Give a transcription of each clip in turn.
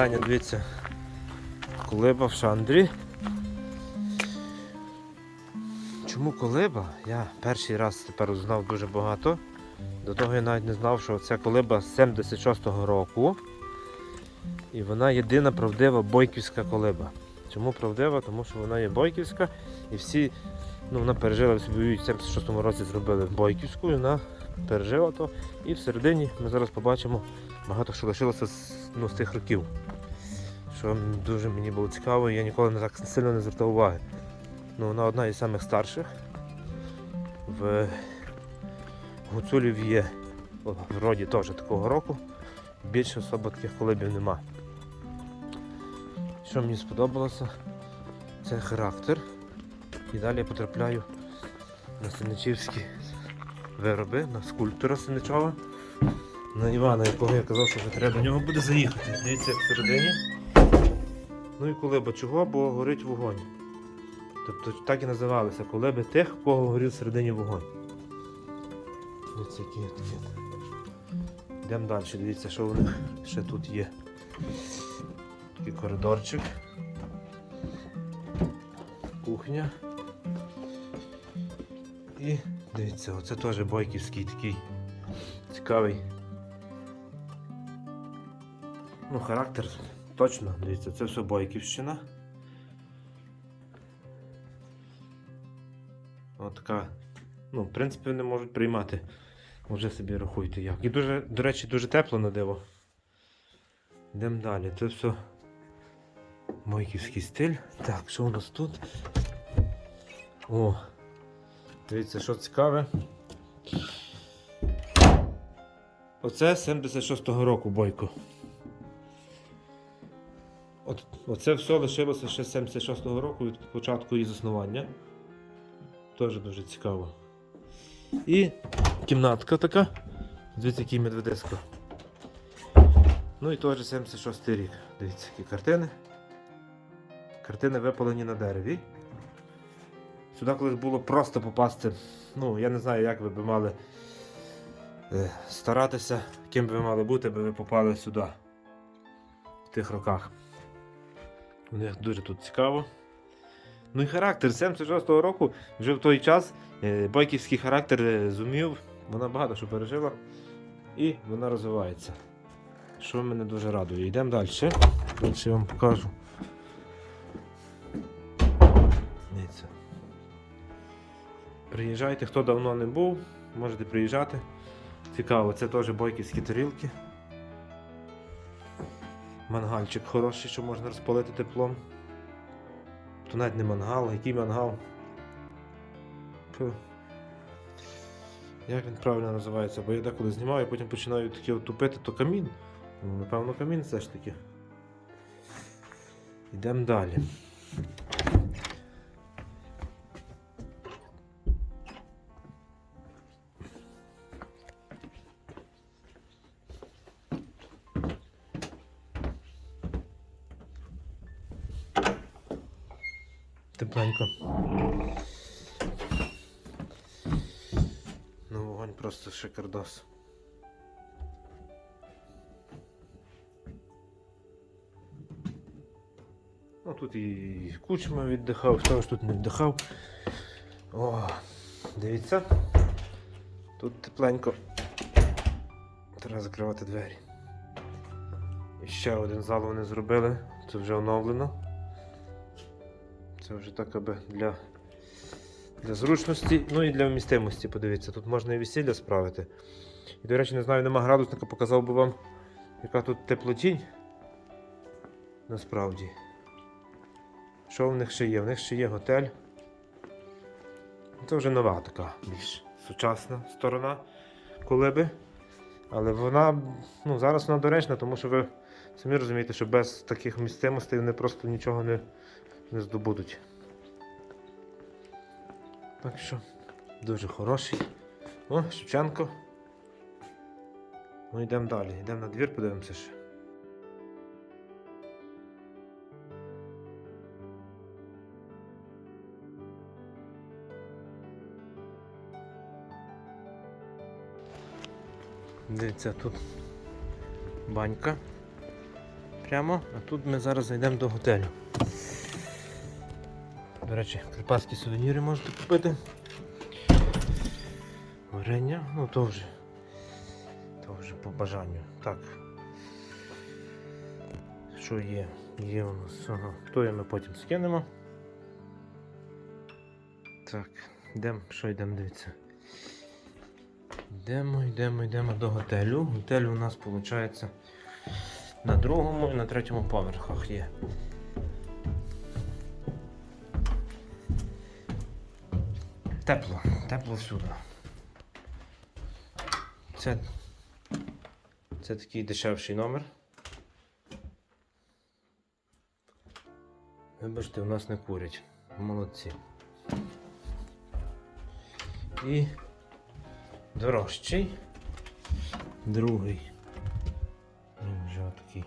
питання, дивіться. Колиба в шандрі. Чому колиба? Я перший раз тепер узнав дуже багато. До того я навіть не знав, що це колиба з 76-го року. І вона єдина правдива бойківська колиба. Чому правдива? Тому що вона є бойківська і всі, ну вона пережила в 76-му році зробили бойківську, і вона пережила то. І всередині ми зараз побачимо багато що лишилося з, ну, з тих років. Що дуже мені було цікаво, і я ніколи не так сильно не звертав уваги. Ну, вона одна із самих старших. В Гуцулів є в роді теж такого року. Більше особо таких колибів нема. Що мені сподобалося, це характер. І далі я потрапляю на синичівські вироби, на скульптора Синичова, на Івана, якого я казав, що треба до нього буде заїхати. Дивіться, як всередині. Ну і колиба чого, бо горить вогонь. Тобто так і називалися колиби тих, у кого горів всередині вогонь. Дивіться, які такі. Йдемо далі, дивіться, що у них ще тут є. Такий коридорчик. Кухня. І дивіться, оце теж бойківський такий цікавий. Ну, характер точно, дивіться, це все бойківщина. От така. Ну, в принципі, вони можуть приймати. Вже собі рахуйте як. І дуже, до речі, дуже тепло на диво. Йдемо далі. Це все бойківський стиль. Так, що у нас тут? О! Дивіться, що цікаве. Оце 76-го року бойко. От, оце все лишилося ще з 76-го року від початку її заснування. Теж дуже цікаво. І кімнатка така. Дивіться, який медведисько. Ну і теж 76 й рік. Дивіться, які картини. Картини випалені на дереві. Сюди колись було просто попасти. Ну, я не знаю, як ви би мали е, старатися, ким би ви мали бути, аби ви попали сюди. В тих роках. У них дуже тут цікаво. Ну і характер 76-го року, вже в той час е, бойківський характер е, зумів, вона багато що пережила і вона розвивається. Що мене дуже радує. Йдемо далі. Далі я вам покажу. Дивіться. Приїжджайте, хто давно не був, можете приїжджати. Цікаво, це теж бойківські тарілки. Мангальчик хороший, що можна розпалити теплом. То навіть не мангал, який мангал. Фу. Як він правильно називається? Бо я деколи знімаю, і потім починаю таке тупити, то камін. Ну, напевно, камін все ж таки. Йдемо далі. Тепленько. Ну, вогонь просто шикардос. Ну, тут і кучма віддихав, хто ж тут не віддихав. О, дивіться. Тут тепленько. Треба закривати двері. І ще один зал вони зробили, це вже оновлено. Це вже так аби для, для зручності, ну і для вмістимості, подивіться, тут можна і весілля справити. І, до речі, не знаю, нема градусника, показав би вам, яка тут теплотінь. Насправді. Що в них ще є? В них ще є готель. Це вже нова така більш сучасна сторона колиби. Але вона ну, зараз вона доречна, тому що ви самі розумієте, що без таких місцимостей вони просто нічого не, не здобудуть. Так що дуже хороший. О, Шевченко. Ну йдемо далі. Йдемо на двір, подивимося ще. Дивіться, тут банька. прямо, а тут ми зараз зайдемо до готелю. До речі, карпатські сувеніри можете купити. Варення, ну то вже. То вже по бажанню. Так. Що є? Є у нас. Ага. То ми потім скинемо. Так, йдемо, що йдемо дивитися. Йдемо, йдемо, йдемо до готелю. Готель у нас виходить на другому і на третьому поверхах є. Тепло, тепло всюди. Це, це такий дешевший номер. Вибачте, у нас не курять. Молодці. І дорожчий. Другий. Він вже такий.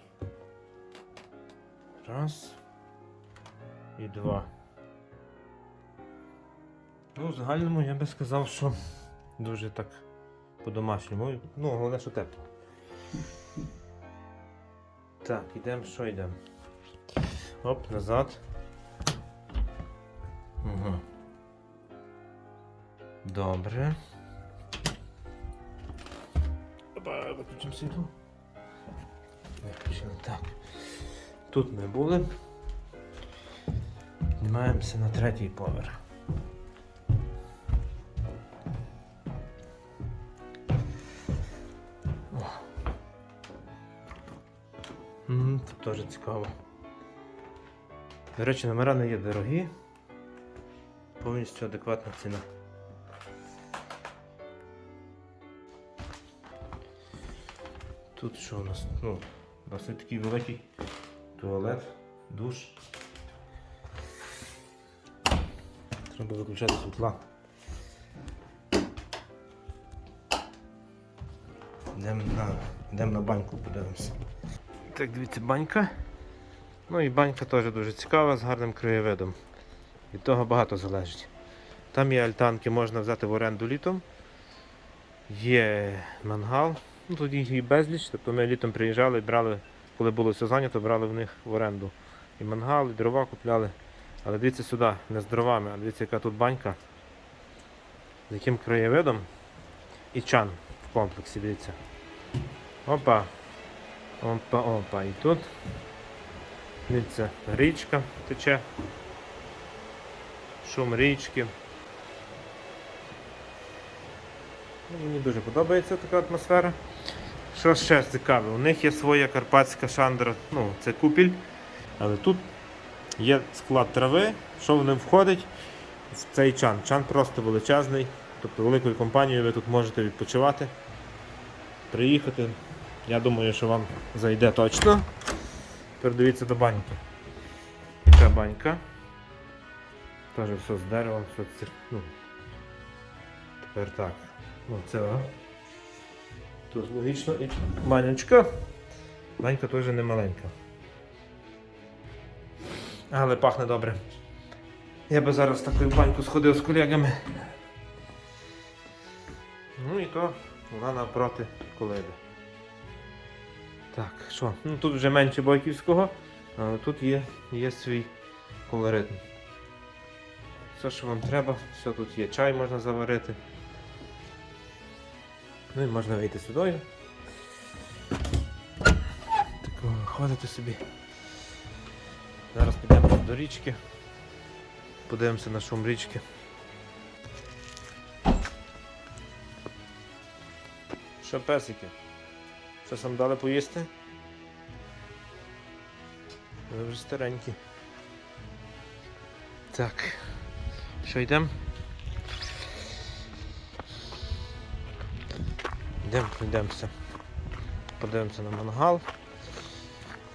Раз. І два. Ну, в загальному я би сказав, що дуже так по-домашньому. Ну, головне, що тепло. Так, ідемо, що йдемо? Оп, назад. Угу. Добре. Опа, виключимо світло. Виключили. Так. Тут ми були. Піднімаємося на третій поверх. Теж цікаво. До речі, номера не є дорогі. Повністю адекватна ціна. Тут що у нас? Ну, досить такий великий туалет, душ. Треба виключати світла. Йдемо на, йдемо на баньку, подивимося. Так, дивіться, банька. Ну і банька теж дуже цікава, з гарним краєвидом. Від того багато залежить. Там є альтанки, можна взяти в оренду літом. Є мангал. Ну, тут їх і безліч. Тобто ми літом приїжджали і брали, коли було все зайнято, брали в них в оренду. І мангал, і дрова купляли. Але дивіться сюди, не з дровами, а дивіться, яка тут банька. З яким краєвидом. І чан в комплексі, дивіться. Опа. Опа, опа. І тут. Дивіться, річка тече. Шум річки. Ну, Мені дуже подобається така атмосфера. Що ще цікаве? У них є своя карпатська шандра, ну, це купіль. Але тут є склад трави, що в ним входить в цей чан. Чан просто величезний. Тобто великою компанією ви тут можете відпочивати, приїхати. Я думаю, що вам зайде точно. Тепер дивіться до баньки. Така банька. Теж все з деревом, все це. Ну, тепер так. Ну, це. Тут логічно і банячка. Банька теж не маленька. Але пахне добре. Я би зараз таку баньку сходив з колегами. Ну і то вона навпроти колиби. Так, що? Ну тут вже менше бойківського, але тут є, є свій колорит. Все, що вам треба, все тут є. Чай можна заварити. Ну і можна вийти сюди. Такого ходити собі. Зараз підемо до річки. Подивимося на шум річки. Що песики? Що сам дали поїсти? Ви вже старенькі. Так. Що йдемо? Йдемо, йдемося. Подивимося на мангал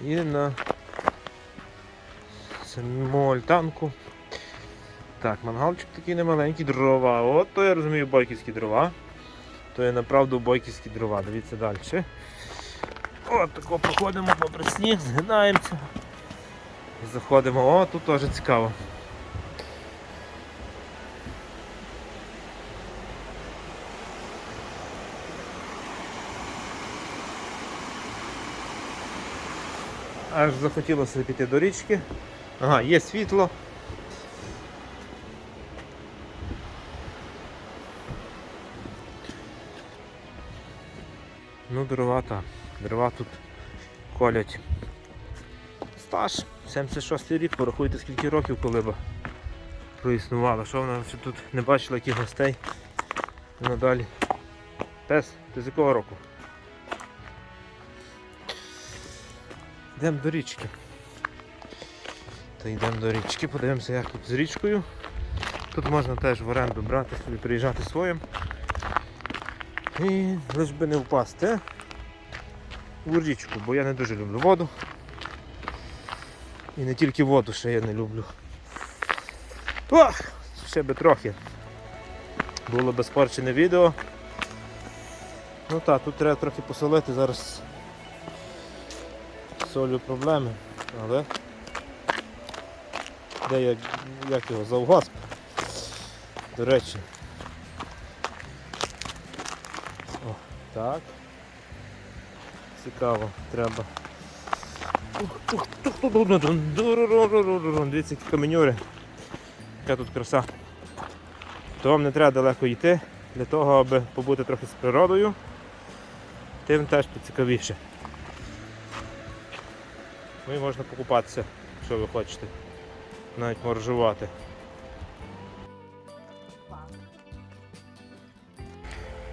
і на саму альтанку. Так, мангалчик такий немаленький, дрова. От то я розумію бойківські дрова. То є направду бойківські дрова. Дивіться далі. От тако проходимо попри сніг, згинаємося. І заходимо. О, тут теж цікаво. аж захотілося піти до річки. Ага, є світло. Ну, дрова так. Дрова тут колять. Стаж, 76 рік, порахуйте скільки років колиба проіснувала. Що вона ще тут не бачила яких гостей. Надалі. Пес, ти з якого року? Йдемо до річки. Та йдемо до річки, подивимося, як тут з річкою. Тут можна теж в оренду брати собі, приїжджати своїм. І лиш би не впасти а? У річку, бо я не дуже люблю воду. І не тільки воду ще я не люблю. Ох, ще би трохи. Було би спорчене відео. Ну так, тут треба трохи посолити, зараз солю проблеми, але де як, як його завгосп. До речі. О, так. Дун, дурурурурурурун. Дивіться, які каменюри. Яка тут краса. То вам не треба далеко йти для того, аби побути трохи з природою. Тим теж тут цікавіше. Ну і можна покупатися, що ви хочете. Навіть моржувати.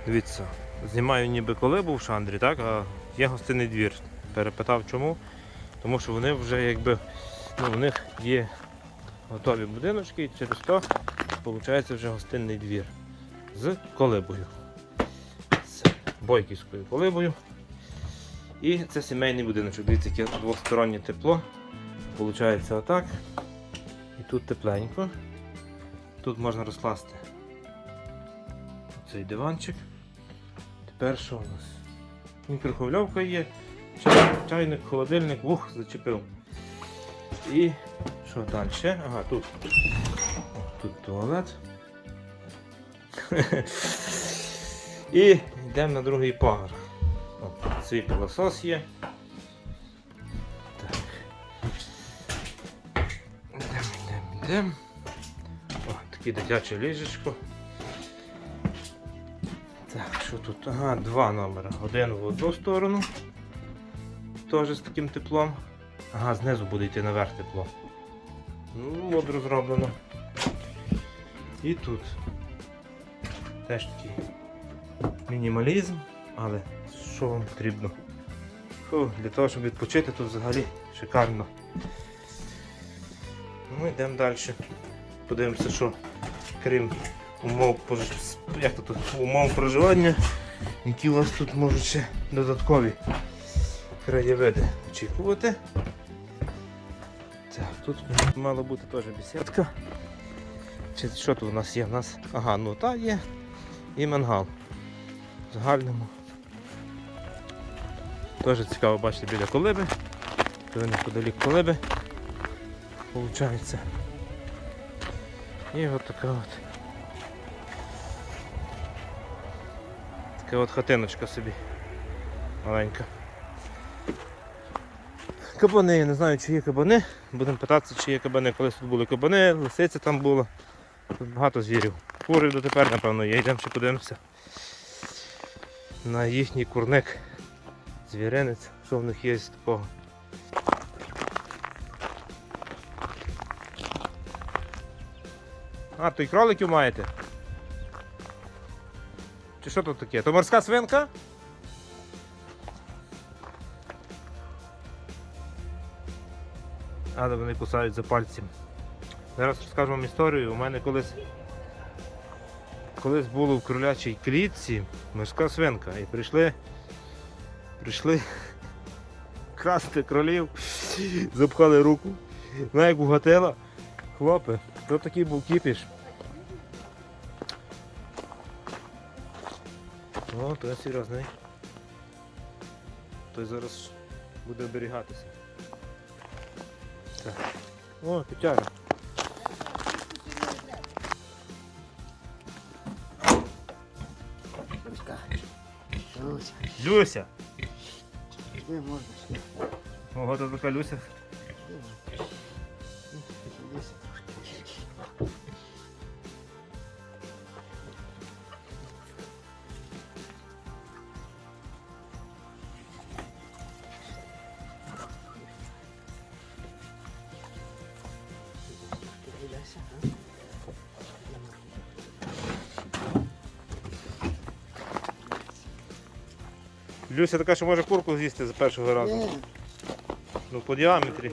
Дивіться, знімаю ніби коли був в Шандрі, так? А є гостинний двір. Перепитав чому. Тому що вони вже якби ну, у них є готові будиночки і через то виходить вже гостинний двір з колибою. З бойківською колибою. І це сімейний будиночок. Дивіться, яке двостороннє тепло. Получається отак. І тут тепленько. Тут можна розкласти цей диванчик. Тепер що у нас? Мікрохвильовка є, чайник, холодильник, вух, зачепив. І що далі? Ага, тут. Тут туалет. І йдемо на другий. О, Свій пилосос є. Так. Йдемо, йдемо, йдемо. О, таке дитяче ліжечко. Що тут? Ага, два номера. Один в одну сторону. Теж з таким теплом. Ага, знизу буде йти наверх тепло. Ну, мудро зроблено. І тут. Теж такий мінімалізм, але що вам потрібно? Фу, для того, щоб відпочити, тут взагалі шикарно. Ну, йдемо далі. Подивимося, що крім умов, як то тут, умов проживання, які у вас тут можуть ще додаткові краєвиди очікувати. Так, тут мала бути теж бесідка. Чи що тут у нас є? У нас, ага, ну та є. І мангал. В загальному. Теж цікаво бачити біля колиби. То неподалік колиби. Получається. І от така от. Така от хатиночка собі. Маленька. Кабани, я не знаю, чи є кабани. Будемо питатися, чи є кабани. Колись тут були кабани, лисиця там була. Тут багато звірів. Кури дотепер, напевно, є. Йдемо ще подивимося на їхній курник. Звіринець, що в них є з такого. А, то й кроликів маєте? Чи що тут таке? То морська свинка? А, вони кусають за пальці. Зараз розкажу вам історію. У мене колись колись було в кролячій клітці морська свинка. І прийшли. Прийшли красти кролів, запхали руку. Вона як угатила. Хлопи, то такий був кіпіш. О, то серйозний. Той зараз буде оберігатися. Так. О, Петяра. Руся, Люся! де можна? Ого, тут така Люся. Люся така, що може курку з'їсти з першого разу. Ну, по діаметрі.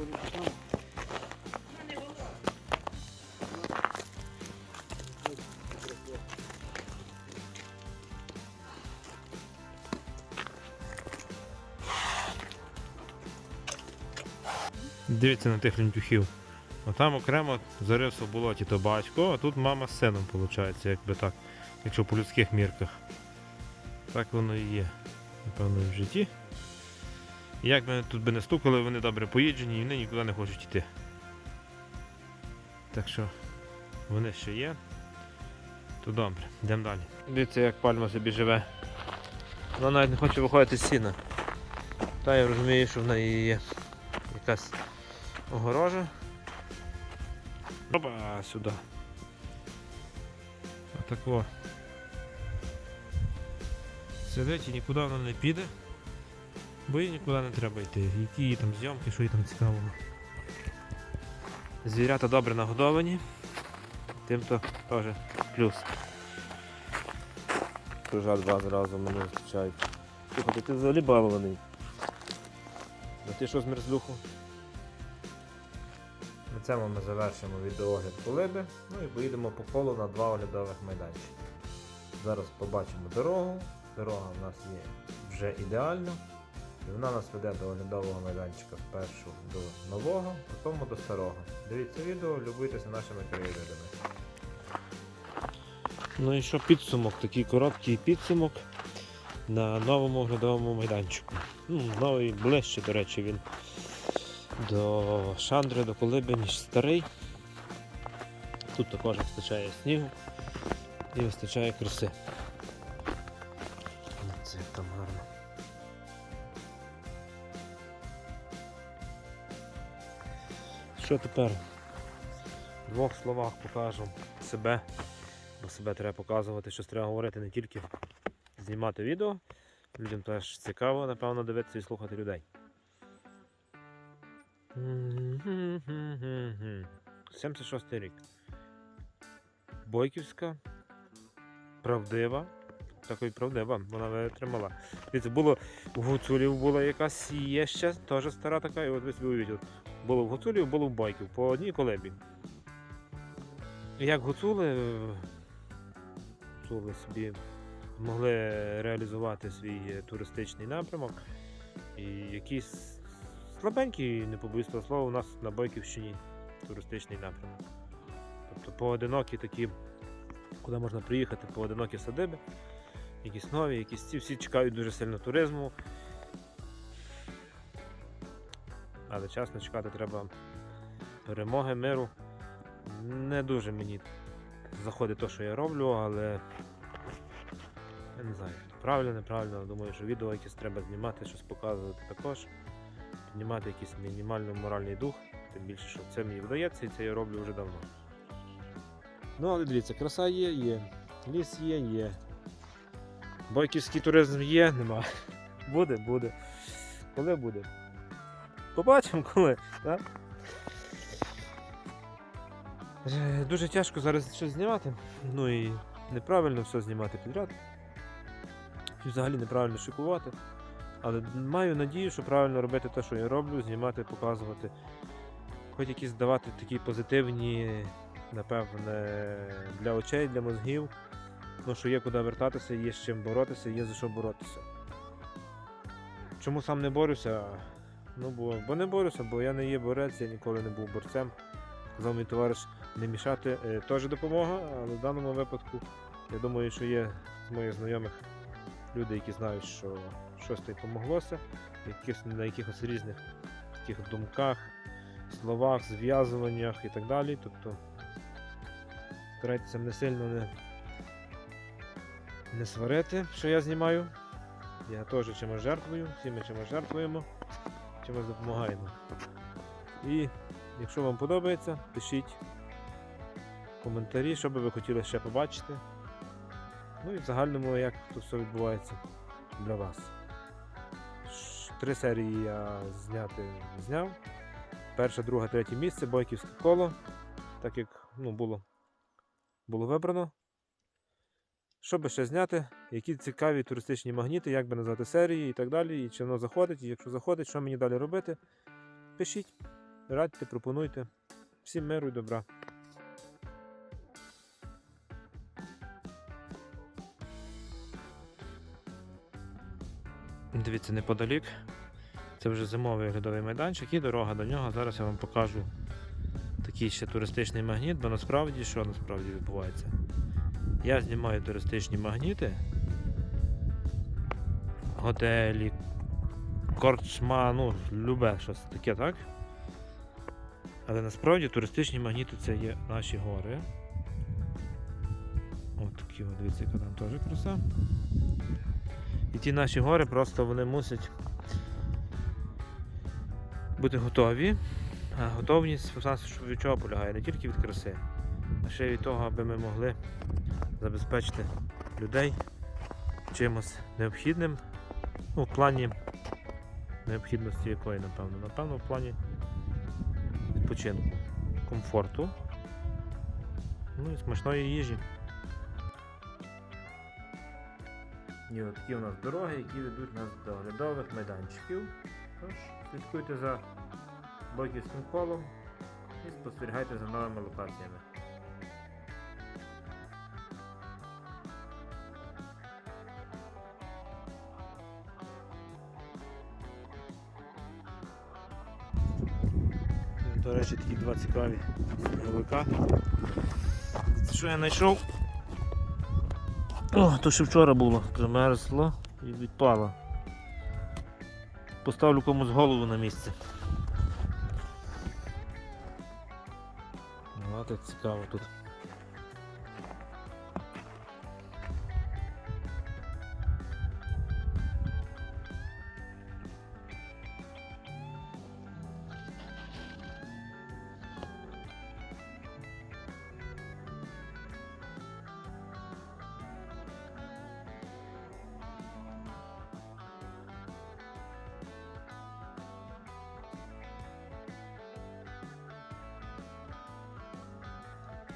Дивіться на тих лентюхів. Отам окремо зарився в болоті то батько, а тут мама з сином, виходить, якби так, якщо по людських мірках. Так воно і є, напевно, в житті. Як би тут би не стукали, вони добре поїджені і вони нікуди не хочуть йти. Так що вони ще є. То добре, йдемо далі. Дивіться, як пальма собі живе. Вона навіть не хоче виходити з сіна. Та я розумію, що в неї є якась огорожа. Опа, сюди. Отак во. Сидить і нікуди вона не піде. Бо їй нікуди не треба йти. Які її там зйомки, що їй там цікавого. Звірята добре нагодовані. Тим то теж плюс. Прижа два зразу мене зустрічають. Слухайте, ти взагалі балований. А ти що з мерзлюху? На цьому ми завершимо відеогляд колиби. Ну і поїдемо по колу на два оглядових майданчики. Зараз побачимо дорогу. Дорога в нас є вже ідеальна. І вона нас веде до оглядового майданчика спершу до нового, потім до старого. Дивіться відео, любуйтеся нашими краєвидами. Ну і що підсумок, такий короткий підсумок на новому оглядовому майданчику. Ну, новий ближче, до речі, він до Шандри, до Колиби, ніж старий. Тут також вистачає снігу і вистачає краси. Що тепер? В двох словах покажу себе, бо себе треба показувати, щось треба говорити не тільки знімати відео. Людям теж цікаво, напевно, дивитися і слухати людей. 76 рік. Бойківська, правдива. Такої правдива, вона витримала. Дивіться, було у гуцулів була якась є ще, теж стара така, і от ви собі уявіть, було в гуцулів, було в бойків, по одній колебі. Як гуцули, е, гуцули собі могли реалізувати свій е, туристичний напрямок. І якийсь слабенький, не побоюсь того слова, у нас на Бойківщині туристичний напрямок. Тобто поодинокі такі, куди можна приїхати, поодинокі садиби, якісь нові, якісь ці всі чекають дуже сильно туризму. Але чесно чекати треба перемоги, миру. Не дуже мені заходить те, що я роблю, але я не знаю, правильно, неправильно. Думаю, що відео якісь треба знімати, щось показувати також. Піднімати якийсь мінімальний моральний дух, тим більше, що це мені вдається і це я роблю вже давно. Ну, але дивіться, краса є, є. Ліс є, є. Бойківський туризм є, нема. Буде, буде. Коли буде? Побачимо коли. Так? Е, Дуже тяжко зараз щось знімати. Ну і неправильно все знімати підряд. І взагалі неправильно шикувати. Але маю надію, що правильно робити те, що я роблю, знімати, показувати. Хоч якісь давати такі позитивні, напевне, для очей, для мозгів. Ну, що є куди вертатися, є з чим боротися, є за що боротися. Чому сам не борюся? Ну, бо, бо не борюся, бо я не є борець, я ніколи не був борцем. Казав мій товариш не мішати е, теж допомога, але в даному випадку я думаю, що є з моїх знайомих люди, які знають, що щось то помоглося, якихось, на якихось різних таких думках, словах, зв'язуваннях і так далі. Тобто старайтеся мене сильно не, не сварити, що я знімаю. Я теж чимось жертвую, всі ми чимось жертвуємо. Чимось допомагаємо. І якщо вам подобається, пишіть коментарі, що би ви хотіли ще побачити. Ну і в загальному, як тут все відбувається для вас. Три серії я зняти зняв. Перше, друге, третє місце, бойківське коло. Так як ну, було, було вибрано. Що би ще зняти, які цікаві туристичні магніти, як би назвати серії і так далі, і чи воно заходить, і якщо заходить, що мені далі робити, пишіть, радьте, пропонуйте. Всім миру і добра. Дивіться, неподалік. Це вже зимовий оглядовий майданчик і дорога до нього. Зараз я вам покажу такий ще туристичний магніт, бо насправді що насправді відбувається? Я знімаю туристичні магніти, готелі, корчма, ну, любе щось таке, так? Але насправді туристичні магніти це є наші гори. От такі, от, дивіться, яка там теж краса. І ті наші гори просто вони мусять бути готові. А готовність від чого полягає? Не тільки від краси, а ще й від того, аби ми могли забезпечити людей чимось необхідним. Ну, в плані необхідності якої, напевно. Напевно, в плані відпочинку, комфорту, ну і смачної їжі. І от такі у нас дороги, які ведуть нас до оглядових майданчиків. Тож, слідкуйте за бойківським колом і спостерігайте за новими локаціями. Речі, такі два цікаві гілика. Що я знайшов? О, то ще вчора було, примерзло і відпало. Поставлю комусь голову на місце. Ну, так цікаво тут.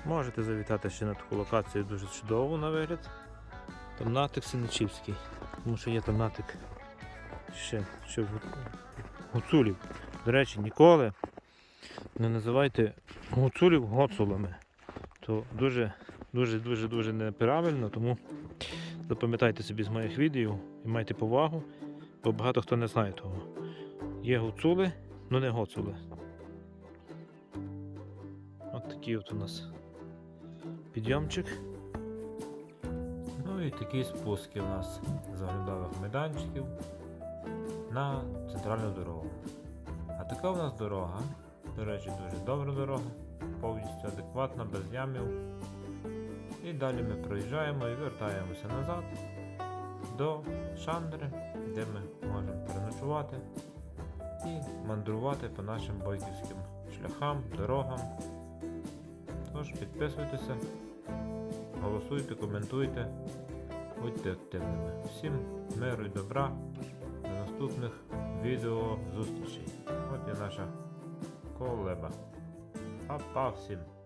Можете завітати ще на таку локацію дуже чудову на вигляд. Тамнатик Синичівський. Тому що є тамнатик ще, ще гуцулів. До речі, ніколи не називайте гуцулів гоцулами. То дуже дуже дуже дуже неправильно, тому запам'ятайте собі з моїх відео і майте повагу, бо багато хто не знає того. Є гуцули, але не гоцули. От такі от у нас підйомчик. Ну і такі спуски у нас з оглядових майданчиків на центральну дорогу. А така у нас дорога, до речі, дуже добра дорога, повністю адекватна, без ямів. І далі ми проїжджаємо і вертаємося назад до Шандри, де ми можемо переночувати і мандрувати по нашим бойківським шляхам, дорогам. Тож підписуйтеся, голосуйте, коментуйте, будьте активними. Всім миру і добра. До наступних відео зустрічей. От і наша колеба. Па-па всім!